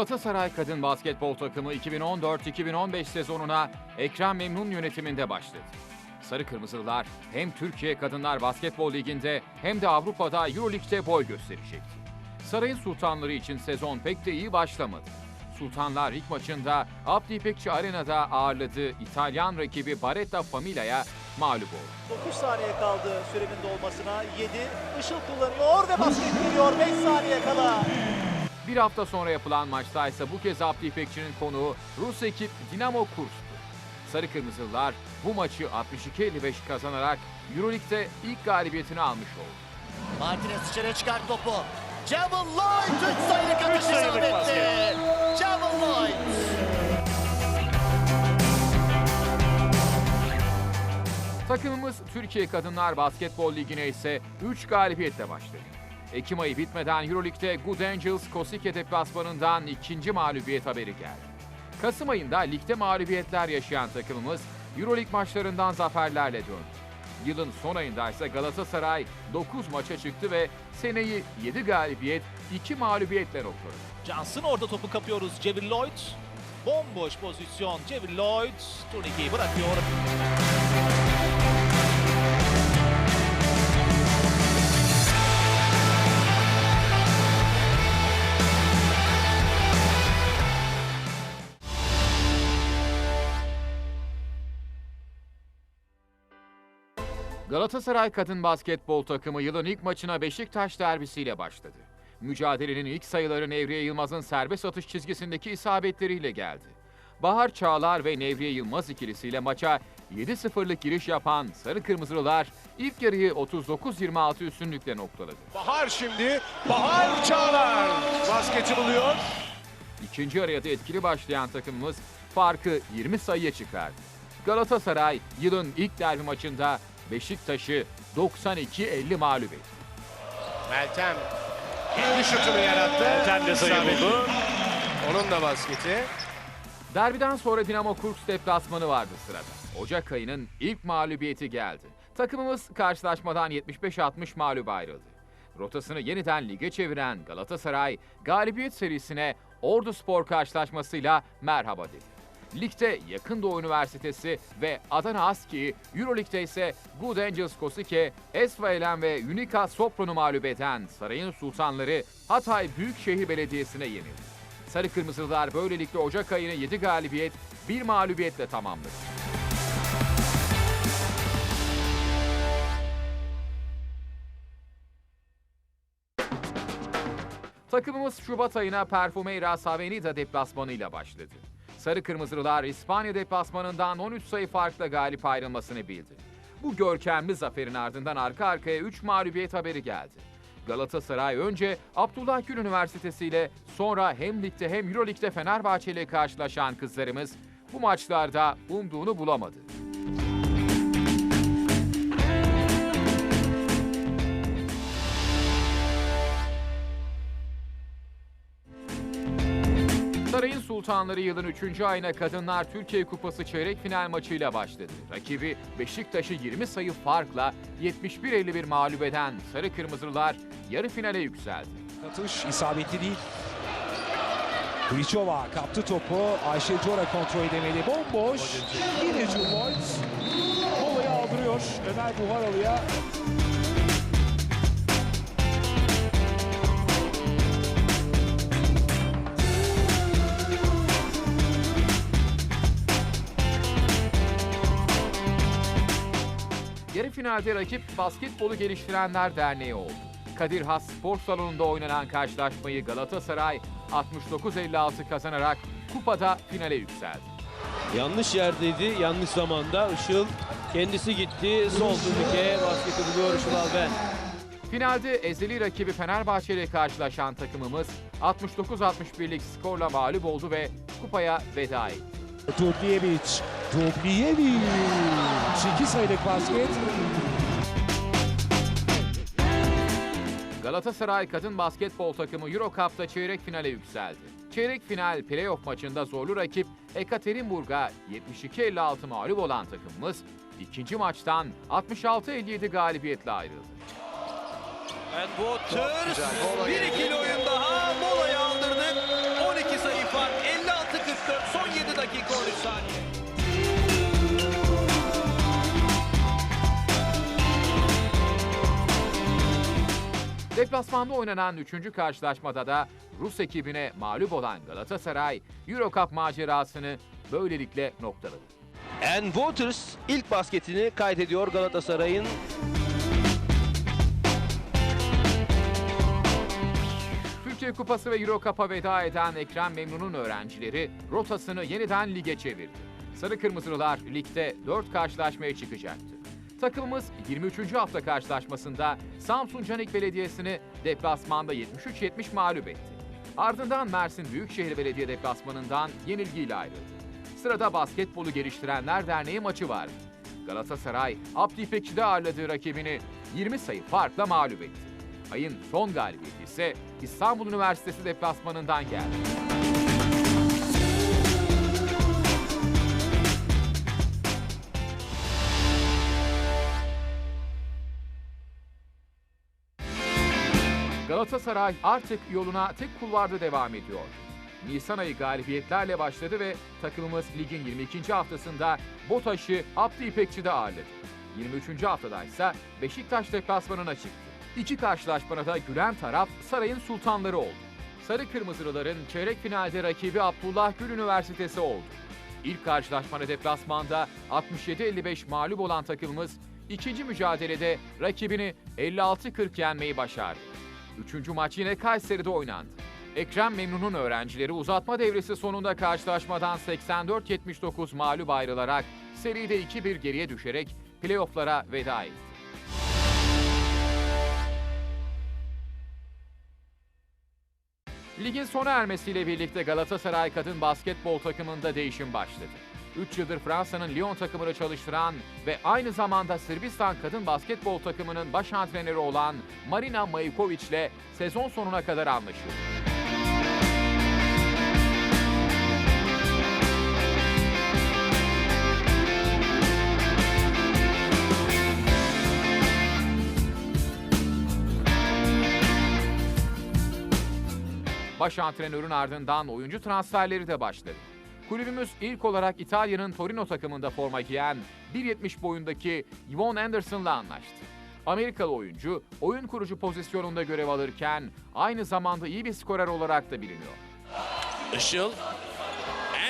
Galatasaray Kadın Basketbol Takımı 2014-2015 sezonuna Ekrem Memnun yönetiminde başladı. Sarı Kırmızılar hem Türkiye Kadınlar Basketbol Ligi'nde hem de Avrupa'da Euroleague'de boy gösterecekti. Sarayın Sultanları için sezon pek de iyi başlamadı. Sultanlar ilk maçında Abdi İpekçi Arena'da ağırladığı İtalyan rakibi Baretta Famiglia mağlup oldu. 9 saniye kaldı sürenin dolmasına. 7. Işıl kullanıyor ve basket geliyor 5 saniye kala. Bir hafta sonra yapılan maçta ise bu kez Abdi İpekçi'nin konuğu Rus ekip Dinamo Kursk'tu. Sarı Kırmızılılar bu maçı 62-55 kazanarak Euroleague'de ilk galibiyetini almış oldu. Martinez dışarıya çıkarttı topu. Jamal Lloyd 3 sayılık atış sayılık isabetli. Jamal Lloyd. Takımımız Türkiye Kadınlar Basketbol Ligi'ne ise 3 galibiyetle başladı. Ekim ayı bitmeden Euroleague'de Good Angels Kosike deplasmanından ikinci mağlubiyet haberi geldi. Kasım ayında ligde mağlubiyetler yaşayan takımımız Euroleague maçlarından zaferlerle döndü. Yılın son ayında ise Galatasaray 9 maça çıktı ve seneyi 7 galibiyet, 2 mağlubiyetle noktaladı. Johnson orada topu kapıyoruz. Cevil Lloyd. Bomboş pozisyon. Cevil Lloyd turnikeyi bırakıyor. Galatasaray Kadın Basketbol takımı yılın ilk maçına Beşiktaş derbisiyle başladı. Mücadelenin ilk sayıları Nevriye Yılmaz'ın serbest atış çizgisindeki isabetleriyle geldi. Bahar Çağlar ve Nevriye Yılmaz ikilisiyle maça 7-0'lık giriş yapan Sarı Kırmızılılar ilk yarıyı 39-26 üstünlükle noktaladı. Bahar şimdi. Bahar Çağlar basketi buluyor. İkinci yarıya da etkili başlayan takımımız farkı 20 sayıya çıkardı. Galatasaray yılın ilk derbi maçında Beşiktaş'ı 92-50 mağlup etti. Meltem kendi şutunu yarattı. Meltem de sayı buldu. Onun da basketi. Derbiden sonra Dinamo Kursk deplasmanı vardı sırada. Ocak ayının ilk mağlubiyeti geldi. Takımımız karşılaşmadan 75-60 mağlup ayrıldı. Rotasını yeniden lige çeviren Galatasaray, galibiyet serisine Ordu Spor karşılaşmasıyla merhaba dedi. Ligde Yakın Doğu Üniversitesi ve Adana Aski, Euroleague'de ise Good Angels Kosike, Esvelen ve Unica Sopron'u mağlup eden Sarayın Sultanları Hatay Büyükşehir Belediyesi'ne yenildi. Sarı Kırmızılar böylelikle Ocak ayını 7 galibiyet, 1 mağlubiyetle tamamladı. Takımımız Şubat ayına Perfumeiras Avenida deplasmanıyla başladı. Sarı Kırmızılılar İspanya deplasmanından 13 sayı farkla galip ayrılmasını bildi. Bu görkemli zaferin ardından arka arkaya 3 mağlubiyet haberi geldi. Galatasaray önce Abdullah Gül Üniversitesi ile sonra hem ligde hem Euroleague'de Fenerbahçe ile karşılaşan kızlarımız bu maçlarda umduğunu bulamadı. Sultanları yılın 3. ayına Kadınlar Türkiye Kupası çeyrek final maçıyla başladı. Rakibi Beşiktaş'ı 20 sayı farkla 71-51 mağlup eden Sarı Kırmızılar yarı finale yükseldi. Atış isabetli değil. Kriçova kaptı topu. Ayşe Cora kontrol edemedi. Bomboş. Yine Jul Lloyd. Molayı aldırıyor. Ömer Buharalı'ya. Yarı finalde rakip Basketbolu Geliştirenler Derneği oldu. Kadir Has Spor Salonu'nda oynanan karşılaşmayı Galatasaray 69-56 kazanarak kupada finale yükseldi. Yanlış yerdeydi, yanlış zamanda. Işıl kendisi gitti. Sol turnike basketi buluyor Işıl Alben. Finalde ezeli rakibi Fenerbahçe ile karşılaşan takımımız 69-61'lik skorla mağlup oldu ve kupaya veda etti. Dubliyevic. Dubliyevic. 2 sayılık basket. Galatasaray kadın basketbol takımı Euro Cup'ta çeyrek finale yükseldi. Çeyrek final playoff maçında zorlu rakip Ekaterinburg'a 72-56 mağlup olan takımımız ikinci maçtan 66-57 galibiyetle ayrıldı. And Waters bir ikili oyun daha molayı dakika 13 saniye. Deplasmanda oynanan 3. karşılaşmada da Rus ekibine mağlup olan Galatasaray, Euro Cup macerasını böylelikle noktaladı. And Waters ilk basketini kaydediyor Galatasaray'ın. Türkiye Kupası ve Euro Cup'a veda eden Ekrem Memnun'un öğrencileri rotasını yeniden lige çevirdi. Sarı Kırmızılılar ligde 4 karşılaşmaya çıkacaktı. Takımımız 23. hafta karşılaşmasında Samsun Canik Belediyesi'ni deplasmanda 73-70 mağlup etti. Ardından Mersin Büyükşehir Belediye deplasmanından yenilgiyle ayrıldı. Sırada Basketbolu Geliştirenler Derneği maçı vardı. Galatasaray, Abdi İpekçi'de ağırladığı rakibini 20 sayı farkla mağlup etti. Ayın son galibiyeti ise İstanbul Üniversitesi deplasmanından geldi. Galatasaray artık yoluna tek kulvarda devam ediyor. Nisan ayı galibiyetlerle başladı ve takımımız ligin 22. haftasında BOTAŞ'ı Abdi İpekçi'de ağırladı. 23. haftada ise Beşiktaş deplasmanına çıktı. İki karşılaşmada da gülen taraf sarayın sultanları oldu. Sarı Kırmızılıların çeyrek finalde rakibi Abdullah Gül Üniversitesi oldu. İlk karşılaşmada deplasmanda 67-55 mağlup olan takımımız ikinci mücadelede rakibini 56-40 yenmeyi başardı. Üçüncü maç yine Kayseri'de oynandı. Ekrem Memnun'un öğrencileri uzatma devresi sonunda karşılaşmadan 84-79 mağlup ayrılarak seride 2-1 geriye düşerek playofflara veda etti. Ligin sona ermesiyle birlikte Galatasaray kadın basketbol takımında değişim başladı. 3 yıldır Fransa'nın Lyon takımını çalıştıran ve aynı zamanda Sırbistan kadın basketbol takımının baş antrenörü olan Marina Majkovic ile sezon sonuna kadar anlaşıldı. Baş antrenörün ardından oyuncu transferleri de başladı. Kulübümüz ilk olarak İtalya'nın Torino takımında forma giyen 1.70 boyundaki Yvonne Anderson'la anlaştı. Amerikalı oyuncu oyun kurucu pozisyonunda görev alırken aynı zamanda iyi bir skorer olarak da biliniyor. Işıl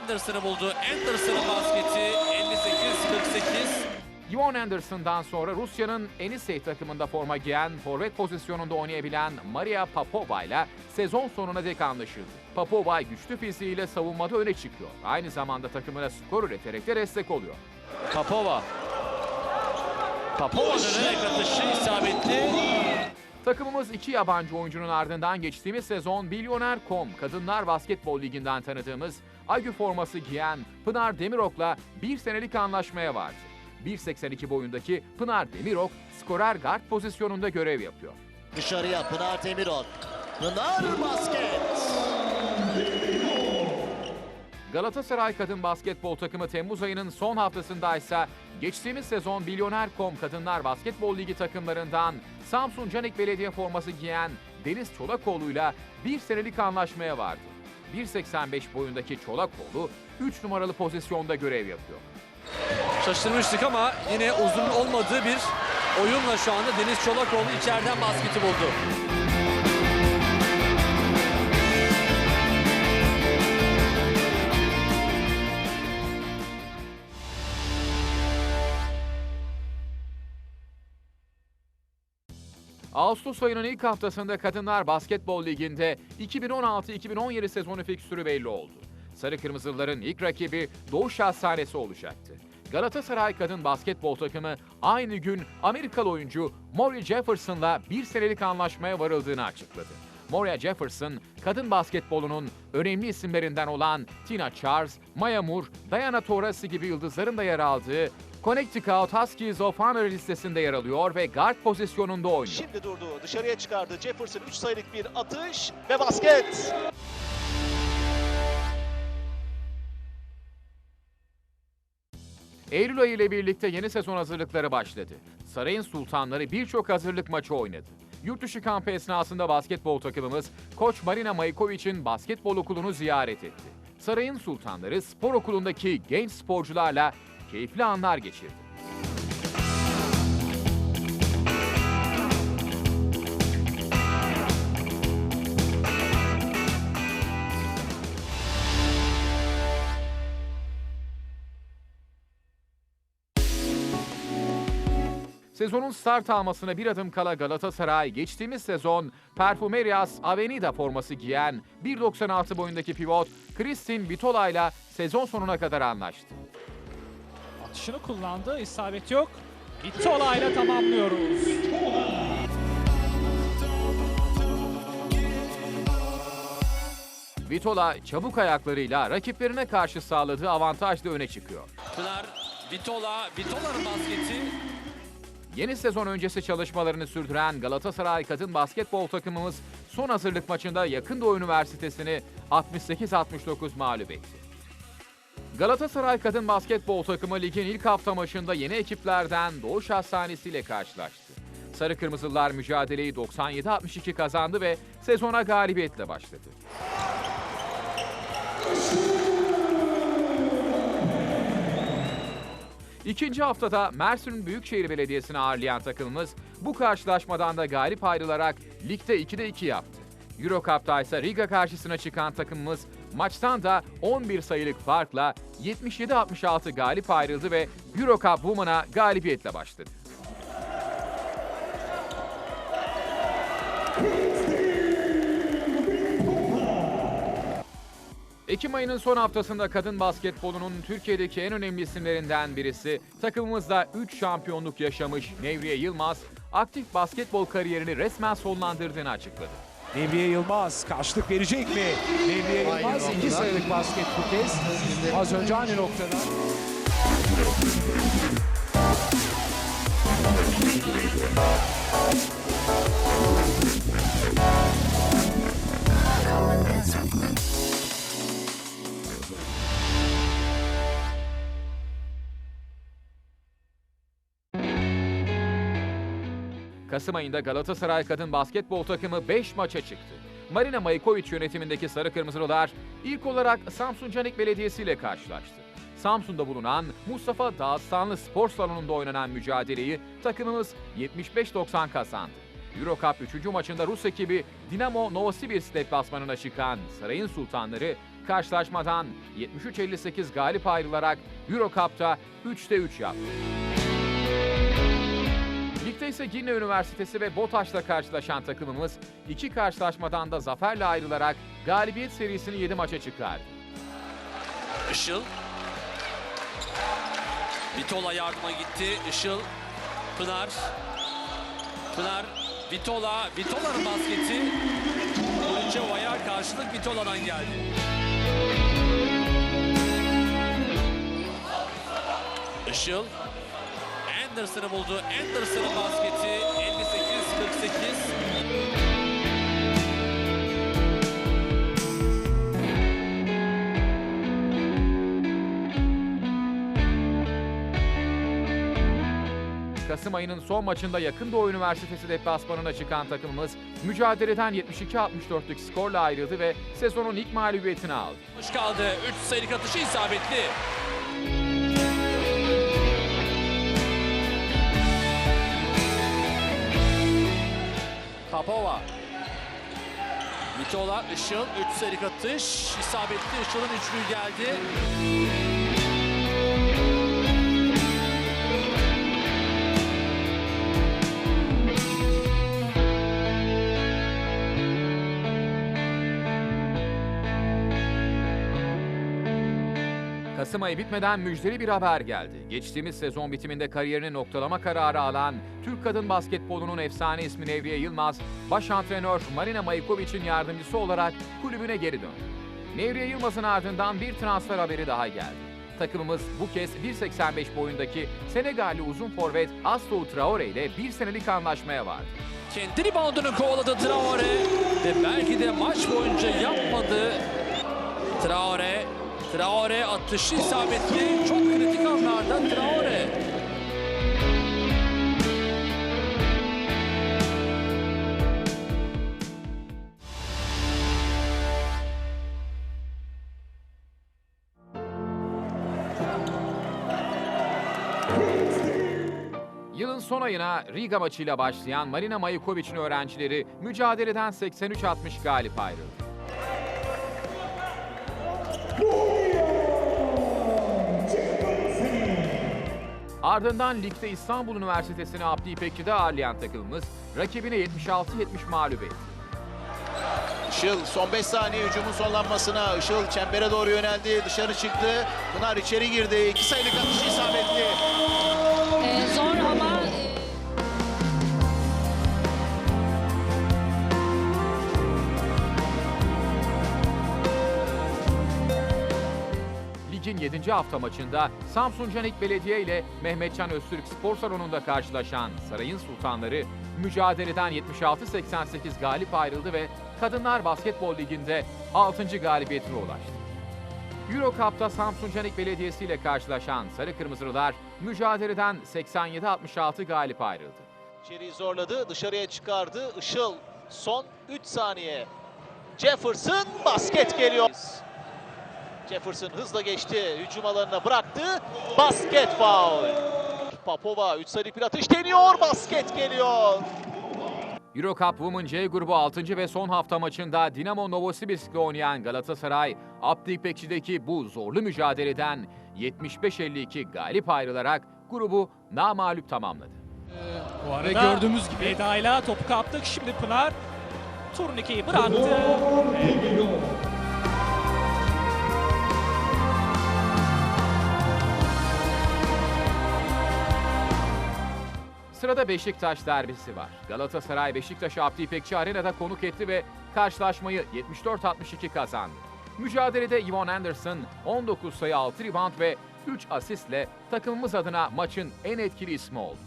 Anderson'ı buldu. Anderson'ın basketi 58-48. Yvonne Anderson'dan sonra Rusya'nın Enisey takımında forma giyen, forvet pozisyonunda oynayabilen Maria Popova ile sezon sonuna dek anlaşıldı. Popova güçlü fiziğiyle savunmada öne çıkıyor. Aynı zamanda takımına skor üreterek de destek oluyor. Papova. Papova Dönerek atışı isabetli. Takımımız iki yabancı oyuncunun ardından geçtiğimiz sezon Milyoner.com Kadınlar Basketbol Ligi'nden tanıdığımız Agü forması giyen Pınar Demirok'la bir senelik anlaşmaya vardı. 1.82 boyundaki Pınar Demirok skorer guard pozisyonunda görev yapıyor. Dışarıya Pınar Demirok. Pınar basket. Galatasaray kadın basketbol takımı Temmuz ayının son haftasında ise geçtiğimiz sezon Milyoner.com Kadınlar Basketbol Ligi takımlarından Samsun Canik Belediye forması giyen Deniz Çolakoğlu'yla bir senelik anlaşmaya vardı. 1.85 boyundaki Çolakoğlu 3 numaralı pozisyonda görev yapıyor. Şaşırmıştık ama yine uzun olmadığı bir oyunla şu anda Deniz Çolakoğlu içeriden basketi buldu. Ağustos ayının ilk haftasında Kadınlar Basketbol Ligi'nde 2016-2017 sezonu fikstürü belli oldu. Sarı Kırmızılıların ilk rakibi Doğuş Hastanesi olacaktı. Galatasaray kadın basketbol takımı aynı gün Amerikalı oyuncu Maury Jefferson'la bir senelik anlaşmaya varıldığını açıkladı. Moria Jefferson, kadın basketbolunun önemli isimlerinden olan Tina Charles, Maya Moore, Diana Taurasi gibi yıldızların da yer aldığı Connecticut Huskies of Honor listesinde yer alıyor ve guard pozisyonunda oynuyor. Şimdi durdu. Dışarıya çıkardı. Jefferson 3 sayılık bir atış ve basket. Eylül ayı ile birlikte yeni sezon hazırlıkları başladı. Sarayın Sultanları birçok hazırlık maçı oynadı. Yurt dışı kampı esnasında basketbol takımımız Koç Marina Majkovic'in basketbol okulunu ziyaret etti. Sarayın Sultanları spor okulundaki genç sporcularla keyifli anlar geçirdi. Sezonun start almasına bir adım kala Galatasaray geçtiğimiz sezon Perfumerias Avenida forması giyen 1.96 boyundaki pivot Kristin Vitola ile sezon sonuna kadar anlaştı. Atışını kullandı. İsabet yok. Vitola ile tamamlıyoruz. Vitola çabuk ayaklarıyla rakiplerine karşı sağladığı avantajla öne çıkıyor. Pınar, Vitola, Vitola'nın basketi. Yeni sezon öncesi çalışmalarını sürdüren Galatasaray kadın basketbol takımımız son hazırlık maçında Yakın Doğu Üniversitesi'ni 68-69 mağlup etti. Galatasaray kadın basketbol takımı ligin ilk hafta maçında yeni ekiplerden Doğuş Hastanesi ile karşılaştı. Sarı Kırmızılar mücadeleyi 97-62 kazandı ve sezona galibiyetle başladı. İkinci haftada Mersin Büyükşehir Belediyesi'ni ağırlayan takımımız bu karşılaşmadan da galip ayrılarak ligde 2'de 2 yaptı. Eurocup'ta ise Riga karşısına çıkan takımımız maçtan da 11 sayılık farkla 77-66 galip ayrıldı ve Eurocup Women'a galibiyetle başladı. Ekim ayının son haftasında kadın basketbolunun Türkiye'deki en önemli isimlerinden birisi, takımımızda 3 şampiyonluk yaşamış Nevriye Yılmaz, aktif basketbol kariyerini resmen sonlandırdığını açıkladı. Nevriye Yılmaz karşılık verecek mi? Nevriye Yılmaz iki sayılık basket bu kez. Az önce aynı noktada. Kasım ayında Galatasaray kadın basketbol takımı 5 maça çıktı. Marina Maykovic yönetimindeki Sarı Kırmızılılar ilk olarak Samsun Canik Belediyesi ile karşılaştı. Samsun'da bulunan Mustafa Dağıstanlı Spor Salonu'nda oynanan mücadeleyi takımımız 75-90 kazandı. Eurocup 3. maçında Rus ekibi Dinamo Novosibirsk deplasmanına çıkan Sarayın Sultanları karşılaşmadan 73-58 galip ayrılarak Eurocup'ta 3'te 3 yaptı. Ligde ise Girne Üniversitesi ve BOTAŞ'la karşılaşan takımımız iki karşılaşmadan da zaferle ayrılarak galibiyet serisini 7 maça çıkardı. Işıl. Vitola yardıma gitti. Işıl. Pınar. Pınar. Vitola. Vitola'nın basketi. Buriceva'ya karşılık Vitola'dan geldi. Işıl. Anderson'ı buldu. Anderson'ın basketi 58-48. Kasım ayının son maçında Yakın Doğu Üniversitesi deplasmanına çıkan takımımız mücadeleden 72-64'lük skorla ayrıldı ve sezonun ilk mağlubiyetini aldı. Hoş kaldı. 3 sayılık atışı isabetli. Papova. Vitola, Işıl, 3 sayılık atış. isabetli Işıl'ın üçlüğü geldi. Kasım ayı bitmeden müjdeli bir haber geldi. Geçtiğimiz sezon bitiminde kariyerini noktalama kararı alan Türk kadın basketbolunun efsane ismi Nevriye Yılmaz, baş antrenör Marina Maykovic'in yardımcısı olarak kulübüne geri döndü. Nevriye Yılmaz'ın ardından bir transfer haberi daha geldi. Takımımız bu kez 1.85 boyundaki Senegalli uzun forvet Astou Traore ile bir senelik anlaşmaya vardı. Kendi reboundunu kovaladı Traore. Ve belki de maç boyunca yapmadı. Traore. Traore atışı isabetli. Çok kritik anlarda Traore. Yılın son ayına Riga maçıyla başlayan Marina Majikovic'in öğrencileri mücadeleden 83-60 galip ayrıldı. Ardından ligde İstanbul Üniversitesi'ni Abdi İpekçi'de ağırlayan takımımız rakibine 76-70 mağlup etti. Işıl son 5 saniye hücumun sonlanmasına. Işıl çembere doğru yöneldi. Dışarı çıktı. Pınar içeri girdi. 2 sayılık atış isabetli. Ligin 7. hafta maçında Samsun Canik Belediye ile Mehmetcan Öztürk Spor Salonu'nda karşılaşan Sarayın Sultanları mücadeleden 76-88 galip ayrıldı ve Kadınlar Basketbol Ligi'nde 6. galibiyetine ulaştı. Euro Cup'ta Samsun Canik Belediyesi ile karşılaşan Sarı Kırmızılılar mücadeleden 87-66 galip ayrıldı. İçeriği zorladı. Dışarıya çıkardı. Işıl son 3 saniye. Jefferson basket geliyor. Jefferson hızla geçti. Hücum alanına bıraktı. Basket foul. Papova 3 sayılık bir atış deniyor. Basket geliyor. Euro Cup Women C grubu 6. ve son hafta maçında Dinamo Novosibirsk ile oynayan Galatasaray, Abdi İpekçi'deki bu zorlu mücadeleden 75-52 galip ayrılarak grubu namağlup tamamladı. Ve gördüğümüz gibi Eda'yla topu kaptık. Şimdi Pınar turnikeyi bıraktı. Sırada Beşiktaş derbisi var. Galatasaray Beşiktaş'ı Abdi İpekçi Arena'da konuk etti ve karşılaşmayı 74-62 kazandı. Mücadelede Yvonne Anderson 19 sayı 6 rebound ve 3 asistle takımımız adına maçın en etkili ismi oldu.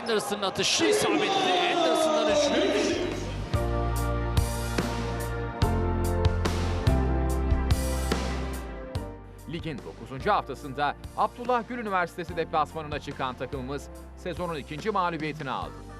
Anderson'ın atışı isabetli. Anderson'dan üçlük. Ligin 9. haftasında Abdullah Gül Üniversitesi deplasmanına çıkan takımımız sezonun ikinci mağlubiyetini aldı.